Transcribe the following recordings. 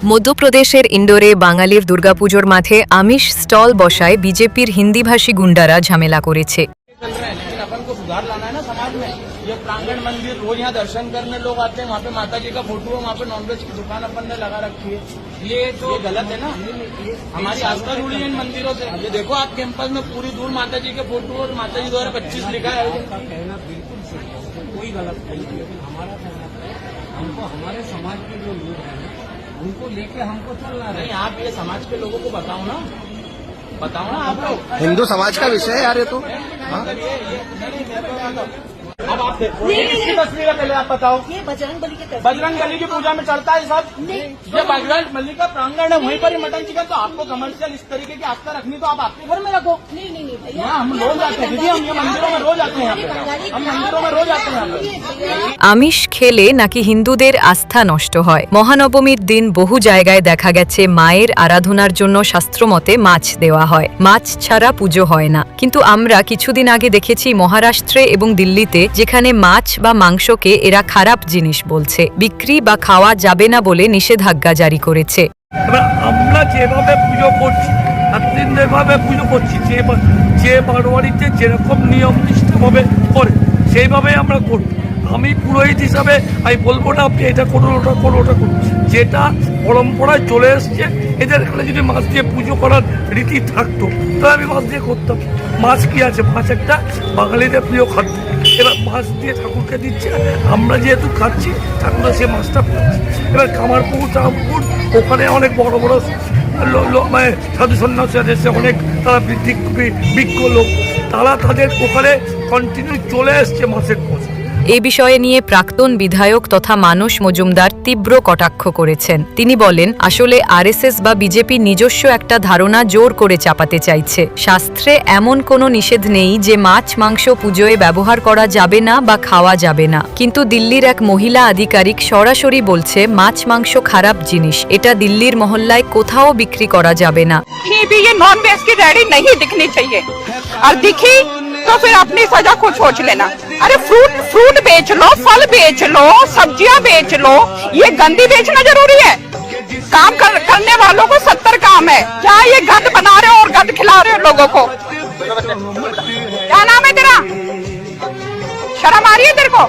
মধ্যপ্রদেশের ইন্ডোরে বাঙালির দুর্গাপুজোর মাঠে আমিষ স্টল বসায় বিজেপির হিন্দিভাষী গুন্ডারা ঝামেলা করেছে चल रहे हैं लेकिन अपन को सुधार लाना है ना समाज में ये प्रांगण मंदिर रोज यहाँ दर्शन करने लोग आते हैं वहाँ पे माता जी का फोटो है वहाँ पे नॉनवेज की दुकान अपन ने लगा रखी है ये तो ये गलत है ना हमारी आस्था जुड़ी है इन मंदिरों से ये देखो आप कैंपस में पूरी दूर माता जी के फोटो और माता जी द्वारा पच्चीस लिखा है का कहना बिल्कुल सही है कोई गलत नहीं है लेकिन हमारा कहना है हमको हमारे समाज के जो लोग हैं उनको लेके हमको चलना नहीं आप ये समाज के लोगों को बताओ ना। बताओ ना आप लोग। हिंदू समाज का विषय है यार ये तो। हाँ? अब आप देखो ये किसकी तस्वीर है पहले आप बताओ ये बजरंग बली के तस्वीर बजरंग बली की पूजा में चढ़ता है सब ये बजरंग बली का प्रांगण है वहीं पर ही मटन चिकन तो आपको कमर्शियल इस तरीके की आस्था रखनी तो आप आपके घर में रखो नहीं नहीं नहीं भैया हाँ, हम रोज आते हैं दीदी हम ये मंदिरों में रोज आते हैं यहाँ पे हम मंदिरों में रोज आते हैं यहाँ पे আমিষ খেলে নাকি হিন্দুদের আস্থা নষ্ট হয় মহানবমীর দিন বহু জায়গায় দেখা গেছে মায়ের আরাধনার জন্য শাস্ত্রমতে মাছ দেওয়া হয় মাছ ছাড়া পুজো হয় না কিন্তু আমরা কিছুদিন আগে দেখেছি মহারাষ্ট্রে এবং দিল্লিতে যেখানে মাছ বা মাংসকে এরা খারাপ জিনিস বলছে, বিক্রি বা খাওয়া যাবে না বলে নিষেধাজ্ঞা জারি করেছে। আমরা যেভাবে পুজো করছি যেভাবে পুজো করছি, যে যে বারোয়ারিতে যেরকম নিয়ম নিষ্ঠাভাবে করে সেইভাবেই আমরা করব। আমি পুরোহিত হিসাবে আমি বলব না আপনি এটা করুন, ওটা করুন ওটা করুন। যেটা পরম্পরায় চলে এসছে, এদের এখানে যদি মাছ দিয়ে পুজো করার রীতি থাকতো, তাহলে আমি মাছ দিয়ে করতাম। মাছ কি আছে? মাছ একটা বাঙালিদের প্রিয় খাদ্য। এবার মাছ দিয়ে ঠাকুরকে দিচ্ছে। আমরা যেহেতু খাচ্ছি ঠাকুরা সে মাছটা পাচ্ছি এবার কামারপুকুর টামারপুকুর ওখানে অনেক বড় বড় মানে সাধু সন্ন্যাসী এসে অনেক তারা বৃদ্ধি বিজ্ঞ লোক। তারা তাদের ওখানে কন্টিনিউ চলে এসছে মাছের খোঁজ। এ বিষয়ে নিয়ে প্রাক্তন বিধায়ক তথা মানুষ মজুমদার তীব্র কটাক্ষ করেছেন। তিনি বলেন, আসলে আরএসএস বা বিজেপি নিজস্ব একটা ধারণা জোর করে চাপাতে চাইছে। শাস্ত্রে এমন কোনো নিষেধ নেই যে মাছ, মাংস পুজোয় ব্যবহার করা যাবে না বা খাওয়া যাবে না। কিন্তু দিল্লির এক মহিলা আধিকারিক সরাসরি বলছে, মাছ, মাংস খারাপ জিনিস। এটা দিল্লির মহল্লায় কোথাও বিক্রি করা যাবে না। আর দেখি तो फिर अपनी सजा खुद सोच लेना। अरे फ्रूट फ्रूट बेच लो फल बेच लो सब्ज़ियाँ बेच लो ये गंदी बेचना ज़रूरी है। काम कर, करने वालों को सत्तर काम है। क्या ये गंद बना रहे हो और गंद खिला रहे हो लोगों को? क्या नाम है तेरा? शर्म आ रही है तेरे को?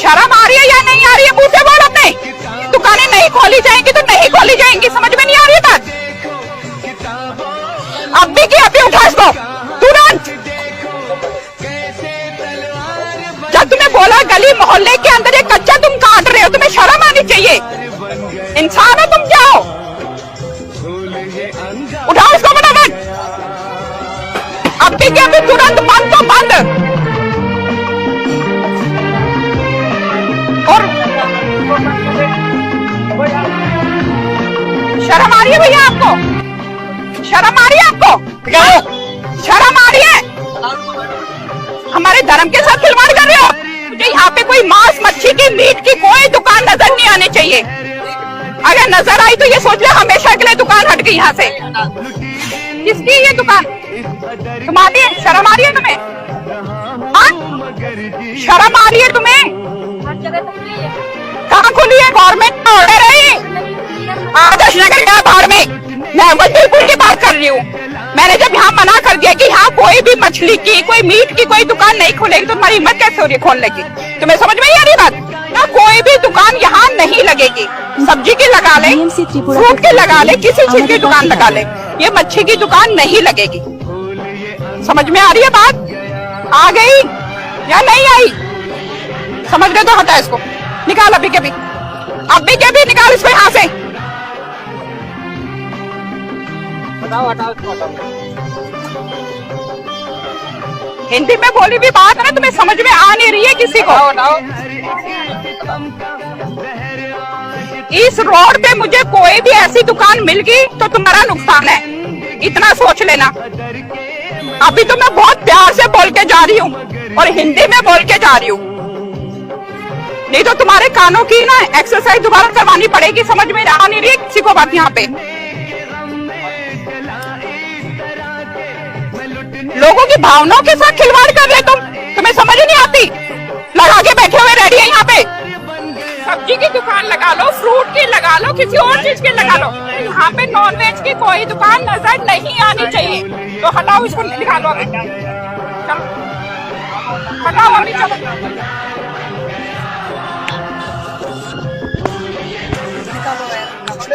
शर्म आ रही है या नहीं आ रही है? से बोल अपने। दुकानें नहीं खोली जाएँगी तो नहीं खोली जाएँगी। समझ में नहीं आ रही बात? अब भी की अभी उठा इसको? मोहल्ले के अंदर ये कच्चा तुम काट रहे हो तुम्हें शर्म आनी चाहिए। इंसान हो तुम जाओ उठाओ इसको फटाफट। अभी के अभी तुरंत बंद तो बंद। और शर्म आ रही है भैया आपको? शर्म आ रही है आपको? क्या? शर्म आ रही है? हमारे धर्म के साथ खिलवाड़ कर रहे हो? मुझे यहाँ पे कोई मांस मच्छी की मीट की कोई दुकान नज़र नहीं आनी चाहिए। अगर नज़र आई तो ये सोच ले हमेशा के लिए दुकान हट गई यहाँ से। किसकी ये दुकान? तुम्हारी है? शर्म आ रही है तुम्हें? हाँ? शर्म आ रही है तुम्हें? कहाँ खुली है? गवर्नमेंट का ऑर्डर है आदर्श नगर का बाहर में। मैं वजीरपुर की बात कर रही हूँ। मैंने जब यहाँ मना कर दिया कि यहाँ कोई भी मछली की कोई मीट की कोई दुकान नहीं खुलेगी तो तुम्हारी हिम्मत कैसे हो रही है खोलने की? तुम्हें समझ में नहीं आ रही बात? ना कोई भी दुकान यहाँ नहीं लगेगी। सब्ज़ी की लगा ले फ्रूट की लगा ले किसी चीज़ की दुकान लगा ले। ये मच्छी की दुकान नहीं लगेगी। समझ में आ रही है बात? आ गई या नहीं आई? समझ गए तो हटा इसको। निकाल अभी के भी। अभी के भी निकाल इसको यहाँ से। हिंदी में बोली भी बात है ना तुम्हें समझ में आ नहीं रही है किसी को। इस रोड पे मुझे कोई भी ऐसी दुकान मिल गई तो तुम्हारा नुकसान है। इतना सोच लेना। अभी तो मैं बहुत प्यार से बोल के जा रही हूँ और हिंदी में बोल के जा रही हूँ। नहीं तो तुम्हारे कानों की ना एक्सरसाइज दोबारा करवानी पड़ेगी समझ में आ नहीं रही है किसी को बात यहाँ पे। लोगों की भावनाओं के साथ खिलवाड़ कर रहे तुम। तुम्हें समझ नहीं आती। लगा के बैठे हुए रेडी है यहाँ पे। सब्ज़ी की दुकान लगा लो फ्रूट की लगा लो, किसी और चीज़ की लगा लो। यहाँ पे नॉन वेज की कोई दुकान नज़र नहीं आनी चाहिए। तो हटाओ इसको, निकालो अभी। चलो। हटाओ अभी, चलो।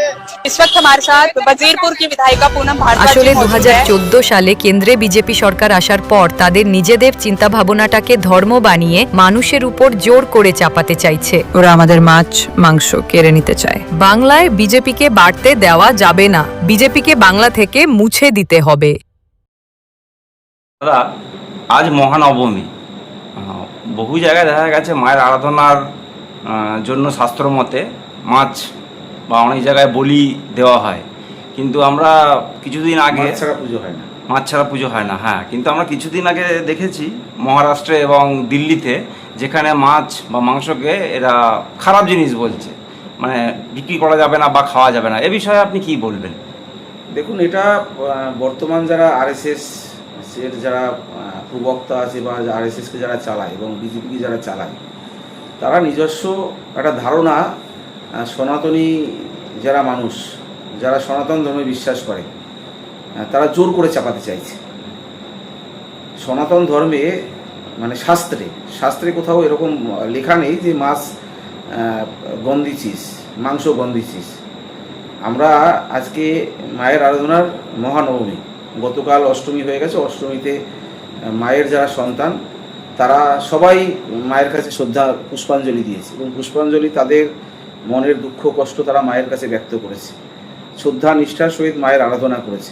इस वक्त हमारे साथ वजीरपुर की विधायिका पूनम भारद्वाज আসলে जी দু मौजूद हैं। সালে কেন্দ্রে বিজেপি সরকার আসার পর তাদের নিজেদের চিন্তা ভাবনাটাকে ধর্ম বানিয়ে মানুষের উপর জোর করে চাপাতে চাইছে ওরা আমাদের মাছ মাংস কেড়ে নিতে চায় বাংলায় বিজেপিকে বাড়তে দেওয়া যাবে না বিজেপিকে বাংলা থেকে মুছে দিতে হবে দাদা আজ মহানবমী আহ, বহু জায়গায় দেখা গেছে মায়ের আরাধনার আহ, জন্য শাস্ত্র মতে মাছ বা অনেক জায়গায় বলি দেওয়া হয়। কিন্তু আমরা কিছুদিন আগে ছাড়া পুজো হয় না। মাছ ছাড়া পুজো হয় না হ্যাঁ। কিন্তু আমরা কিছুদিন আগে দেখেছি মহারাষ্ট্রে এবং দিল্লিতে যেখানে মাছ বা মাংসকে এরা খারাপ জিনিস বলছে। মানে বিক্রি করা যাবে না বা খাওয়া যাবে না। এ বিষয়ে আপনি কি বলবেন? দেখুন এটা বর্তমান যারা আরএসএস এর যারা প্রবক্তা আছে বা আর এস আরএসএসকে যারা চালায় এবং বিজেপিকে যারা চালায় তারা নিজস্ব একটা ধারণা সনাতনী যারা মানুষ, যারা সনাতন ধর্মে বিশ্বাস করে তারা জোর করে চাপাতে চাইছে। সনাতন ধর্মে মানে শাস্ত্রে শাস্ত্রে কোথাও এরকম লেখা নেই যে মাছ গন্ধিছিস মাংস গন্ধিছিস আমরা আজকে মায়ের আরাধনার মহানবমী, গতকাল অষ্টমী হয়ে গেছে, অষ্টমীতে মায়ের যারা সন্তান, তারা সবাই মায়ের কাছে শ্রদ্ধা, পুষ্পাঞ্জলি দিয়েছে। এবং পুষ্পাঞ্জলি তাদের মনের দুঃখ, কষ্ট তারা মায়ের কাছে ব্যক্ত করেছে। শ্রদ্ধা নিষ্ঠার সহিত মায়ের আরাধনা করেছে।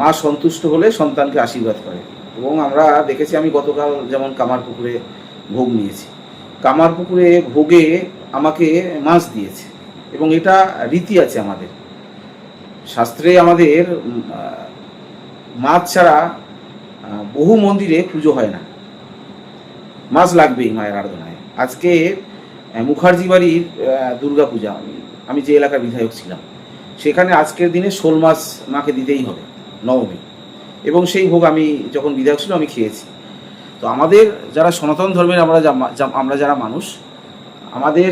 মা সন্তুষ্ট হলে সন্তানকে আশীর্বাদ করে এবং আমরা দেখেছি, আমি গতকাল যেমন কামারপুকুরে ভোগ নিয়েছি। কামারপুকুরে ভোগে আমাকে মাছ দিয়েছে এবং এটা রীতি আছে আমাদের। শাস্ত্রে আমাদের মাছ ছাড়া বহু মন্দিরে পুজো হয় না। মাছ লাগবেই মায়ের আরাধনায়। আজকে মুখার্জি বাড়ির দুর্গা পূজা আমি আমি যে এলাকার বিধায়ক ছিলাম। সেখানে আজকের দিনে শোল মাছ মাকে দিতেই হবে, নবমী। এবং সেই ভোগ আমি যখন বিধায়ক ছিল আমি খেয়েছি। তো আমাদের যারা সনাতন ধর্মের আমরা আমরা যারা মানুষ, আমাদের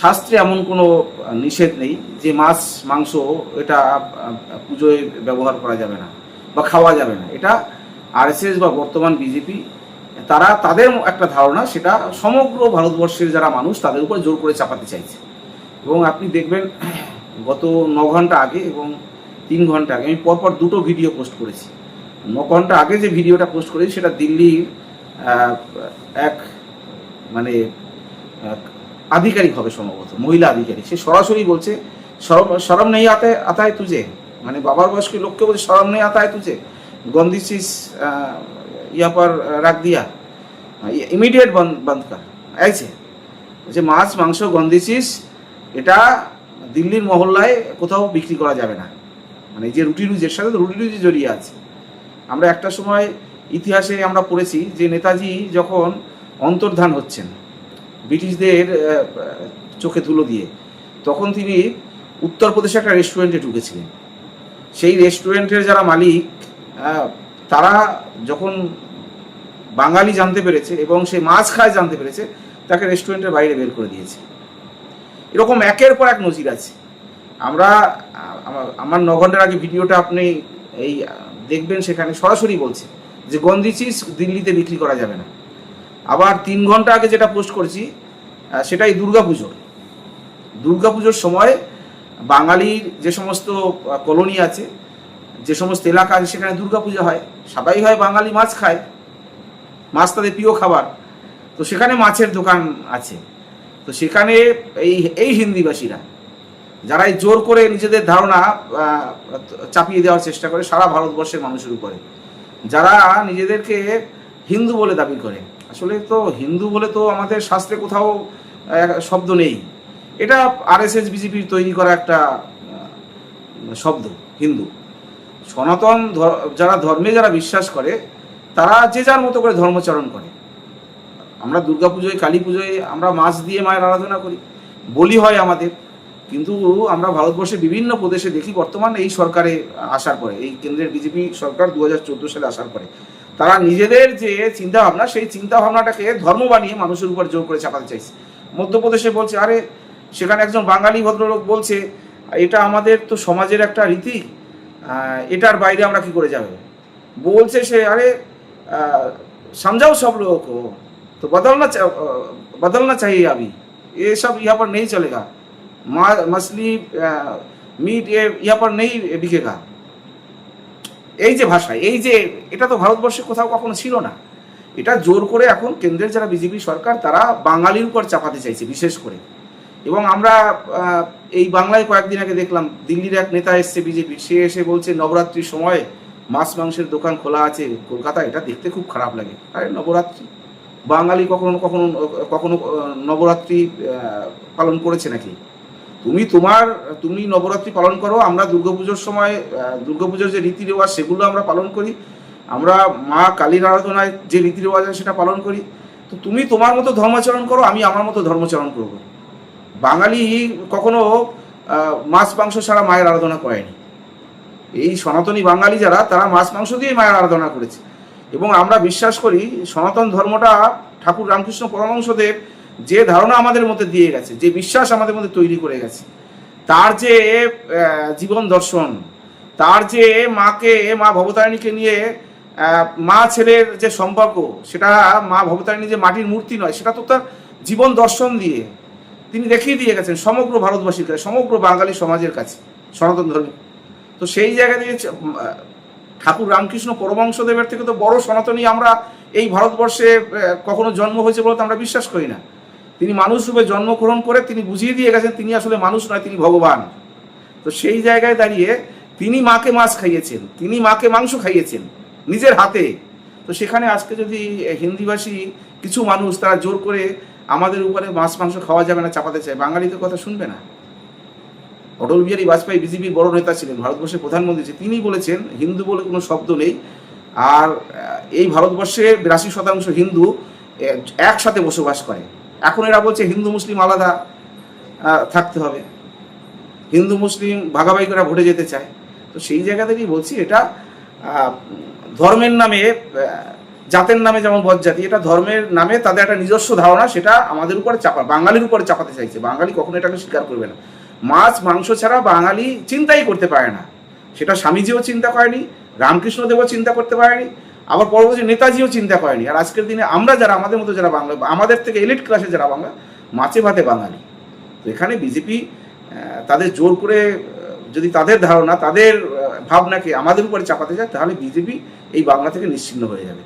শাস্ত্রে এমন কোনো নিষেধ নেই যে মাছ, মাংস এটা পুজোয় ব্যবহার করা যাবে না বা খাওয়া যাবে না। এটা আরএসএস বা বর্তমান বিজেপি তারা তাদের একটা ধারণা, সেটা সমগ্র ভারতবর্ষের যারা মানুষ, তাদের উপর জোর করে চাপাতে চাইছে। এবং আপনি দেখবেন, গত ন ঘণ্টা আগে এবং তিন ঘণ্টা আগে, আমি পরপর দুটো ভিডিও পোস্ট করেছি। ন ঘণ্টা আগে যে ভিডিওটা পোস্ট করেছি, সেটা দিল্লির এক মানে আধিকারিক হবে সম্ভবত, মহিলা আধিকারিক। সে সরাসরি বলছে, সরম নেই আতে, আতায় তুজে। মানে বাবার বয়স্ক লোককে বলছে, সরম নেই আতায় তুজে। গন্দিছিস ইয়া পর রাখ দিয়া। ইমিডিয়েট বন্ধ কর। ऐसे যে মাছ, মাংস গন্ধিছিস, এটা দিল্লির মহল্লায় কোথাও বিক্রি করা যাবে না। মানে যে রুটি রুজির সাথে রুটি রুজি জড়িয়ে আছে। আমরা একটা সময় ইতিহাসে আমরা পড়েছি যে নেতাজি যখন অন্তর্ধান হচ্ছেন, ব্রিটিশদের চোখে ধুলো দিয়ে, তখন তিনি উত্তরপ্রদেশে একটা রেস্টুরেন্টে ঢুকেছিলেন। সেই রেস্টুরেন্টের যারা মালিক তারা যখন বাঙালি জানতে পেরেছে এবং সে মাছ খায় জানতে পেরেছে, তাকে রেস্টুরেন্টের বাইরে বের করে দিয়েছে। এরকম একের পর এক নজির আছে। আমরা, আমার- ন ঘণ্টার আগে ভিডিওটা আপনি এই, দেখবেন সেখানে সরাসরি বলছে যে গন্ধি চিজ দিল্লিতে বিক্রি করা যাবে না। আবার তিন ঘণ্টা আগে যেটা পোস্ট করেছি সেটাই দুর্গাপুজোর। দুর্গাপুজোর সময় বাঙালির যে সমস্ত কলোনি আছে, যে সমস্ত এলাকা আছে, সেখানে দুর্গাপূজা হয়। সবাই হয় বাঙালি মাছ খায়। মাছ তাদের প্রিয় খাবার। তো সেখানে মাছের দোকান আছে। তো সেখানে এই এই হিন্দিভাষীরা যারা এই জোর করে নিজেদের ধারণা চাপিয়ে দেওয়ার চেষ্টা করে সারা ভারতবর্ষের মানুষের উপরে। যারা নিজেদেরকে হিন্দু বলে দাবি করে। আসলে তো হিন্দু বলে তো আমাদের শাস্ত্রে কোথাও শব্দ নেই। এটা আর এস আরএসএস বিজেপির তৈরি করা একটা শব্দ, হিন্দু। সনাতন যারা ধর্মে যারা বিশ্বাস করে তারা যে যার মতো করে ধর্মচরণ করে। আমরা দুর্গাপুজোয় কালী পুজোয় আমরা মাছ দিয়ে মায়ের আরাধনা করি। বলি হয় আমাদের, কিন্তু আমরা ভারতবর্ষে বিভিন্ন প্রদেশে দেখি, বর্তমান এই সরকারে আসার পরে, এই কেন্দ্রের বিজেপি সরকার দু হাজার চোদ্দ সালে আসার পরে, তারা নিজেদের যে চিন্তা ভাবনা সেই চিন্তা ভাবনাটাকে ধর্ম বানিয়ে মানুষের উপর জোর করে চাপাতে চাইছে। মধ্যপ্রদেশে বলছে, আরে, সেখানে একজন বাঙালি ভদ্রলোক বলছে, এটা আমাদের তো সমাজের একটা রীতি এটার বাইরে আমরা কি করে যাবে? বলছে সে, আরে समझाओ सब लोगों को तो बदलना चा- अ, बदलना चाहिए अभी ये सब यहाँ पर नहीं चलेगा मा- मछली अ, मीट ये यहाँ पर नहीं बिकेगा এই যে ভাষা এই যে এটা তো ভারতবর্ষে কোথাও কখনো ছিল না এটা জোর করে এখন কেন্দ্রের যারা বিজেপি সরকার তারা বাঙালির উপর চাপাতে চাইছে বিশেষ করে এবং আমরা আহ, এই বাংলায় কয়েকদিন আগে দেখলাম দিল্লির এক নেতা এসছে বিজেপি সে এসে বলছে নবরাত্রির সময় মাছ মাংসের দোকান খোলা আছে কলকাতা এটা দেখতে খুব খারাপ লাগে। আরে নবরাত্রি? বাঙালি কখনো কখনো কখনো নবরাত্রি পালন করেছে নাকি? তুমি তোমার, তুমি নবরাত্রি পালন করো, আমরা দুর্গাপুজোর সময় দুর্গাপুজোর যে রীতি রেওয়াজ সেগুলো আমরা পালন করি। আমরা মা কালীর আরাধনায় যে রীতি রেওয়াজ আছে সেটা পালন করি। তো তুমি তোমার মতো ধর্মাচরণ করো, আমি আমার মতো ধর্মাচরণ করব। বাঙালি কখনো মাছ মাংস ছাড়া মায়ের আরাধনা করেনি। এই সনাতনী বাঙালি যারা, তারা মাছ মাংস দিয়ে মায়ের আরাধনা করেছে। এবং আমরা বিশ্বাস করি, সনাতন ধর্মটা ঠাকুর রামকৃষ্ণ পরমহংসদেব যে ধারণা আমাদের মধ্যে দিয়ে গেছে, যে বিশ্বাস আমাদের মধ্যে তৈরি করে গেছে, তার যে জীবন দর্শন, তার যে মাকে, মা ভবতারিণীকে নিয়ে মা ছেলের যে সম্পর্ক, সেটা মা ভবতারিণী যে মাটির মূর্তি নয়, সেটা তো তার জীবন দর্শন দিয়ে তিনি দেখিয়ে দিয়ে গেছেন সমগ্র ভারতবাসীর কাছে, সমগ্র বাঙালি সমাজের কাছে, সনাতন ধর্মী। তো সেই জায়গা আহ, ঠাকুর রামকৃষ্ণ পরমংশদেবের থেকে তো বড় সনাতনী আমরা এই ভারতবর্ষে কখনো জন্ম হয়েছে বলে তো আমরা বিশ্বাস করি না। তিনি মানুষ রূপে জন্মগ্রহণ করে তিনি বুঝিয়ে দিয়ে গেছেন তিনি আসলে মানুষ নয় তিনি ভগবান। তো সেই জায়গায় দাঁড়িয়ে তিনি মাকে মাছ খাইয়েছেন তিনি মাকে মাংস খাইয়েছেন নিজের হাতে। তো সেখানে আজকে যদি হিন্দিভাষী কিছু মানুষ তারা জোর করে আমাদের উপরে মাছ মাংস খাওয়া যাবে না চাপাতে চায় বাঙালি তো কথা শুনবে না? অটল বিহারী বাজপেয়ী বিজেপির বড় নেতা ছিলেন, ভারতবর্ষের প্রধানমন্ত্রী ছিলেন। তিনি বলেছেন, হিন্দু বলে কোনো শব্দ নেই। আর এই ভারতবর্ষে বিরাশি শতাংশ হিন্দু একসাথে বসবাস করে। এখন এরা বলছে হিন্দু, মুসলিম আলাদা থাকতে হবে। হিন্দু, মুসলিম ভাগাভাগি করে ভোটে যেতে চায়। তো সেই জায়গা থেকেই বলছি, এটা ধর্মের নামে জাতের নামে যেমন বদজাতি, এটা ধর্মের নামে তাদের একটা নিজস্ব ধারণা, সেটা আমাদের উপরে চাপা, বাঙালির উপরে চাপাতে চাইছে। বাঙালি কখনো এটাকে স্বীকার করবে না। মাছ, মাংস ছাড়া বাঙালি চিন্তাই করতে পারে না। সেটা স্বামীজিও চিন্তা করেনি, রামকৃষ্ণদেবও চিন্তা করতে পারেনি, আবার পরবর্তী নেতাজিও চিন্তা করেনি। আর আজকের দিনে আমরা যারা, আমাদের মতো যারা বাংলা, আমাদের থেকে এলিট ক্লাসে যারা বাংলা, মাছে ভাতে বাঙালি। তো এখানে বিজেপি তাদের জোর করে যদি তাদের ধারণা, তাদের ভাবনাকে আমাদের উপরে চাপাতে যায়, তাহলে বিজেপি এই বাংলা থেকে নিশ্চিন্ন হয়ে যাবে।